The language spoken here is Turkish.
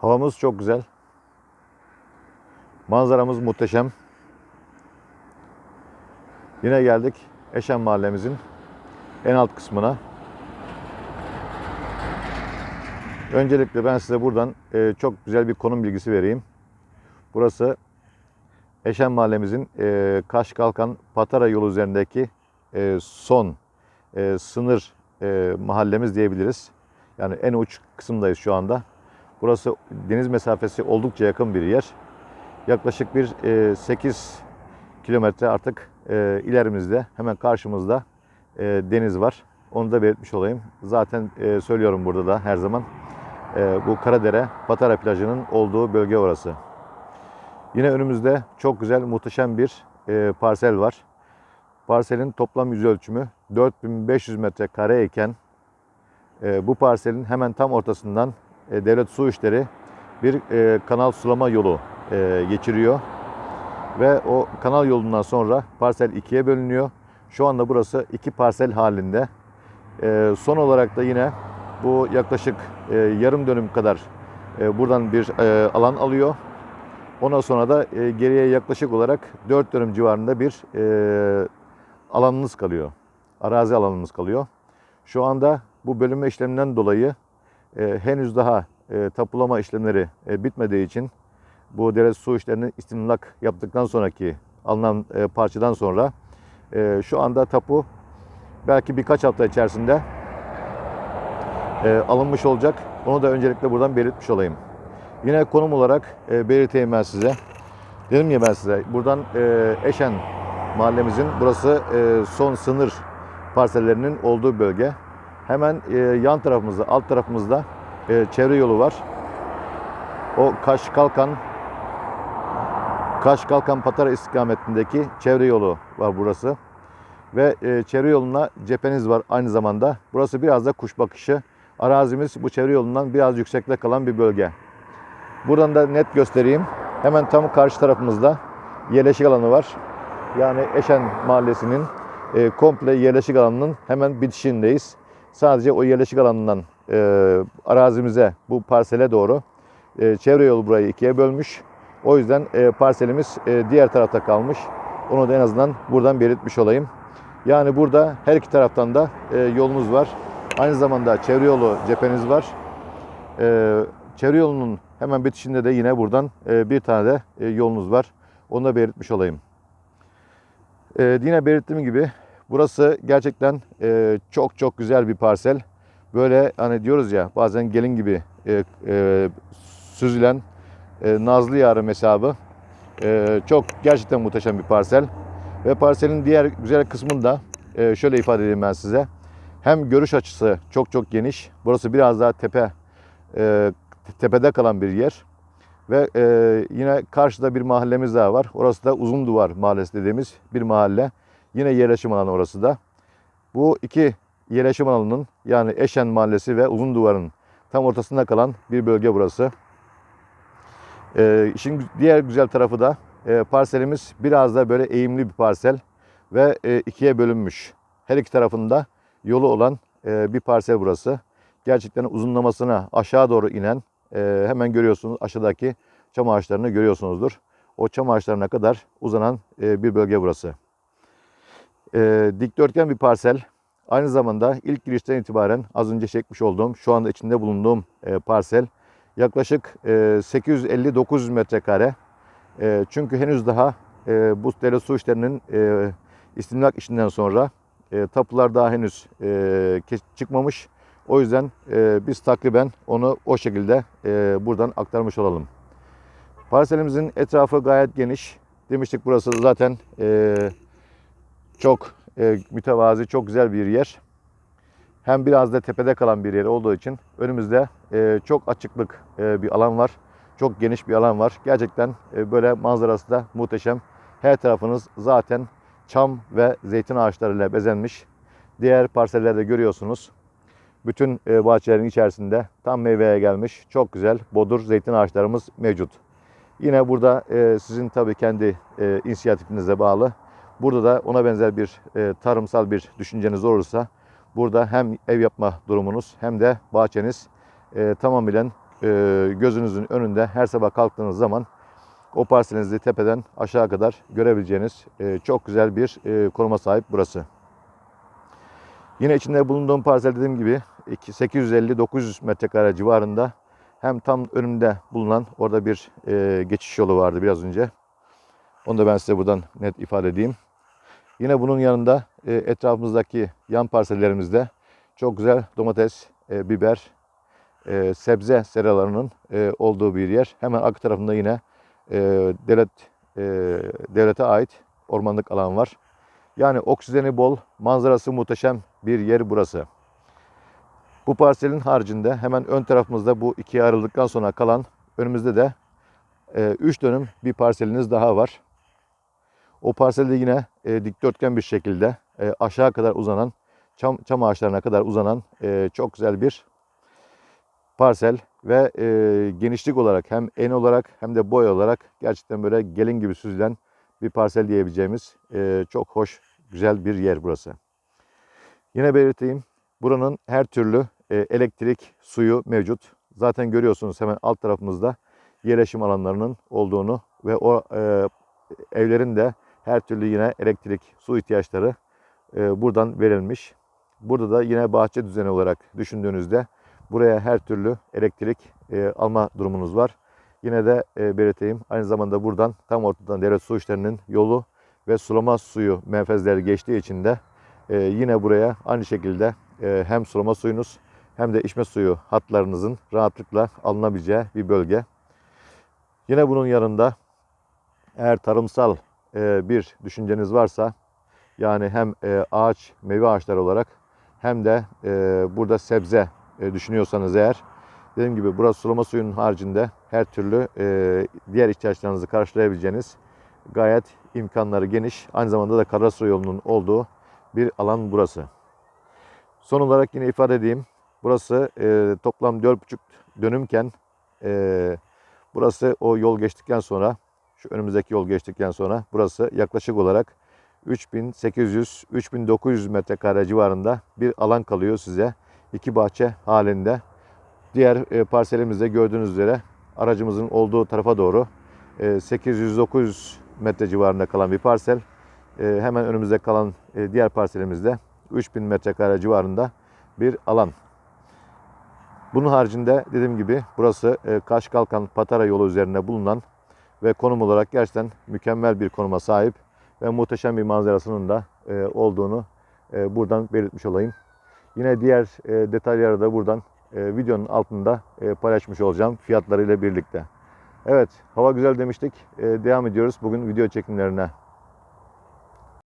Havamız çok güzel. Manzaramız muhteşem. Yine geldik Eşen mahallemizin en alt kısmına. Öncelikle ben size buradan e, çok güzel bir konum bilgisi vereyim. Burası Eşen mahallemizin e, Kaş Kalkan Patara yolu üzerindeki e, son sınır mahallemiz diyebiliriz. Yani en uç kısımdayız şu anda. Burası deniz mesafesi oldukça yakın bir yer. Yaklaşık bir e, 8 kilometre artık e, ilerimizde hemen karşımızda e, deniz var. Onu da belirtmiş olayım. Zaten e, söylüyorum burada da her zaman. E, bu Karadere Patara plajının olduğu bölge orası. Yine önümüzde çok güzel muhteşem bir e, parsel var. Parselin toplam yüz ölçümü 4500 metrekare iken e, bu parselin hemen tam ortasından e, devlet su işleri bir e, kanal sulama yolu e, geçiriyor. Ve o kanal yolundan sonra parsel ikiye bölünüyor. Şu anda burası iki parsel halinde. E, son olarak da yine bu yaklaşık e, yarım dönüm kadar e, buradan bir e, alan alıyor. Ondan sonra da e, geriye yaklaşık olarak 4 dönüm civarında bir e, alanınız kalıyor. Arazi alanımız kalıyor. Şu anda bu bölünme işleminden dolayı e, henüz daha e, tapulama işlemleri e, bitmediği için bu devlet su işlerini istimlak yaptıktan sonraki alınan e, parçadan sonra e, şu anda tapu belki birkaç hafta içerisinde e, alınmış olacak. Onu da öncelikle buradan belirtmiş olayım. Yine konum olarak e, belirteyim ben size. Dedim ya ben size buradan e, Eşen mahallemizin burası e, son sınır parsellerinin olduğu bölge. Hemen e, yan tarafımızda, alt tarafımızda e, çevre yolu var. O Kaş Kalkan Kaş Kalkan Patara istikametindeki çevre yolu var burası. Ve e, çevre yoluna cepheniz var aynı zamanda. Burası biraz da kuş bakışı. Arazimiz bu çevre yolundan biraz yüksekte kalan bir bölge. Buradan da net göstereyim. Hemen tam karşı tarafımızda yerleşik alanı var. Yani Eşen Mahallesi'nin e, komple yerleşik alanının hemen bitişindeyiz. Sadece o yerleşik alanından e, arazimize, bu parsele doğru e, çevre yolu burayı ikiye bölmüş. O yüzden e, parselimiz e, diğer tarafta kalmış. Onu da en azından buradan belirtmiş olayım. Yani burada her iki taraftan da e, yolunuz var. Aynı zamanda çevre yolu cepheniz var. E, çevre yolunun hemen bitişinde de yine buradan e, bir tane de e, yolunuz var. Onu da belirtmiş olayım. E, yine belirttiğim gibi burası gerçekten e, çok çok güzel bir parsel. Böyle hani diyoruz ya bazen gelin gibi e, e, süzülen e, Nazlı Yarım hesabı. E, çok gerçekten muhteşem bir parsel. Ve parselin diğer güzel kısmında e, şöyle ifade edeyim ben size. Hem görüş açısı çok çok geniş. Burası biraz daha tepe e, tepede kalan bir yer. Ve e, yine karşıda bir mahallemiz daha var. Orası da Uzun Duvar Mahallesi dediğimiz bir mahalle. Yine yerleşim alanı orası da. Bu iki yerleşim alanının yani Eşen Mahallesi ve Uzun Duvar'ın tam ortasında kalan bir bölge burası. E, işin diğer güzel tarafı da e, parselimiz biraz da böyle eğimli bir parsel ve e, ikiye bölünmüş. Her iki tarafında yolu olan e, bir parsel burası. Gerçekten uzunlamasına aşağı doğru inen e, hemen görüyorsunuz aşağıdaki çam ağaçlarını görüyorsunuzdur. O çam ağaçlarına kadar uzanan e, bir bölge burası. E, dikdörtgen bir parsel. Aynı zamanda ilk girişten itibaren az önce çekmiş olduğum, şu anda içinde bulunduğum e, parsel yaklaşık e, 850-900 metrekare. E, çünkü henüz daha e, bu devlet su işlerinin e, istimlak işinden sonra e, tapular daha henüz e, çıkmamış. O yüzden e, biz takriben onu o şekilde e, buradan aktarmış olalım. Parselimizin etrafı gayet geniş. Demiştik burası zaten e, çok e, mütevazi, çok güzel bir yer. Hem biraz da tepede kalan bir yer olduğu için önümüzde e, çok açıklık e, bir alan var. Çok geniş bir alan var. Gerçekten e, böyle manzarası da muhteşem. Her tarafınız zaten çam ve zeytin ağaçlarıyla bezenmiş. Diğer parsellerde görüyorsunuz. Bütün e, bahçelerin içerisinde tam meyveye gelmiş çok güzel bodur zeytin ağaçlarımız mevcut. Yine burada e, sizin tabii kendi e, inisiyatifinize bağlı. Burada da ona benzer bir e, tarımsal bir düşünceniz olursa burada hem ev yapma durumunuz hem de bahçeniz e, tamamen e, gözünüzün önünde her sabah kalktığınız zaman o parselinizi tepeden aşağı kadar görebileceğiniz e, çok güzel bir e, konuma sahip burası. Yine içinde bulunduğum parsel dediğim gibi 850-900 metrekare civarında hem tam önümde bulunan orada bir e, geçiş yolu vardı biraz önce. Onu da ben size buradan net ifade edeyim. Yine bunun yanında e, etrafımızdaki yan parsellerimizde çok güzel domates, e, biber, e, sebze seralarının e, olduğu bir yer. Hemen arka tarafında yine e, devlet e, devlete ait ormanlık alan var. Yani oksijeni bol, manzarası muhteşem bir yer burası. Bu parselin haricinde hemen ön tarafımızda bu ikiye ayrıldıktan sonra kalan önümüzde de 3 dönüm bir parseliniz daha var. O parselde yine e, dikdörtgen bir şekilde e, aşağı kadar uzanan, çam, çam ağaçlarına kadar uzanan e, çok güzel bir parsel ve e, genişlik olarak hem en olarak hem de boy olarak gerçekten böyle gelin gibi süzülen bir parsel diyebileceğimiz e, çok hoş, güzel bir yer burası. Yine belirteyim, buranın her türlü e, elektrik, suyu mevcut. Zaten görüyorsunuz hemen alt tarafımızda yerleşim alanlarının olduğunu ve o e, evlerin de her türlü yine elektrik, su ihtiyaçları e, buradan verilmiş. Burada da yine bahçe düzeni olarak düşündüğünüzde buraya her türlü elektrik e, alma durumunuz var. Yine de e, belirteyim aynı zamanda buradan tam ortadan devlet su işlerinin yolu ve sulama suyu menfezleri geçtiği için de yine buraya aynı şekilde hem sulama suyunuz hem de içme suyu hatlarınızın rahatlıkla alınabileceği bir bölge. Yine bunun yanında eğer tarımsal bir düşünceniz varsa yani hem e, ağaç, meyve ağaçları olarak hem de e, burada sebze e, düşünüyorsanız eğer dediğim gibi burası sulama suyunun haricinde her türlü e, diğer ihtiyaçlarınızı karşılayabileceğiniz gayet imkanları geniş. Aynı zamanda da Karasuy yolunun olduğu bir alan burası. Son olarak yine ifade edeyim. Burası e, toplam 4,5 dönümken e, burası o yol geçtikten sonra şu önümüzdeki yol geçtikten sonra burası yaklaşık olarak 3800-3900 metrekare civarında bir alan kalıyor size. iki bahçe halinde. Diğer e, parselimizde gördüğünüz üzere aracımızın olduğu tarafa doğru e, 800-900 metre civarında kalan bir parsel. E, hemen önümüzde kalan e, diğer parselimizde 3000 metrekare civarında bir alan. Bunun haricinde dediğim gibi burası e, Kaş Kalkan Patara yolu üzerinde bulunan ve konum olarak gerçekten mükemmel bir konuma sahip ve muhteşem bir manzarasının da e, olduğunu e, buradan belirtmiş olayım. Yine diğer e, detayları da buradan e, videonun altında e, paylaşmış olacağım fiyatlarıyla birlikte. Evet hava güzel demiştik. E, devam ediyoruz bugün video çekimlerine.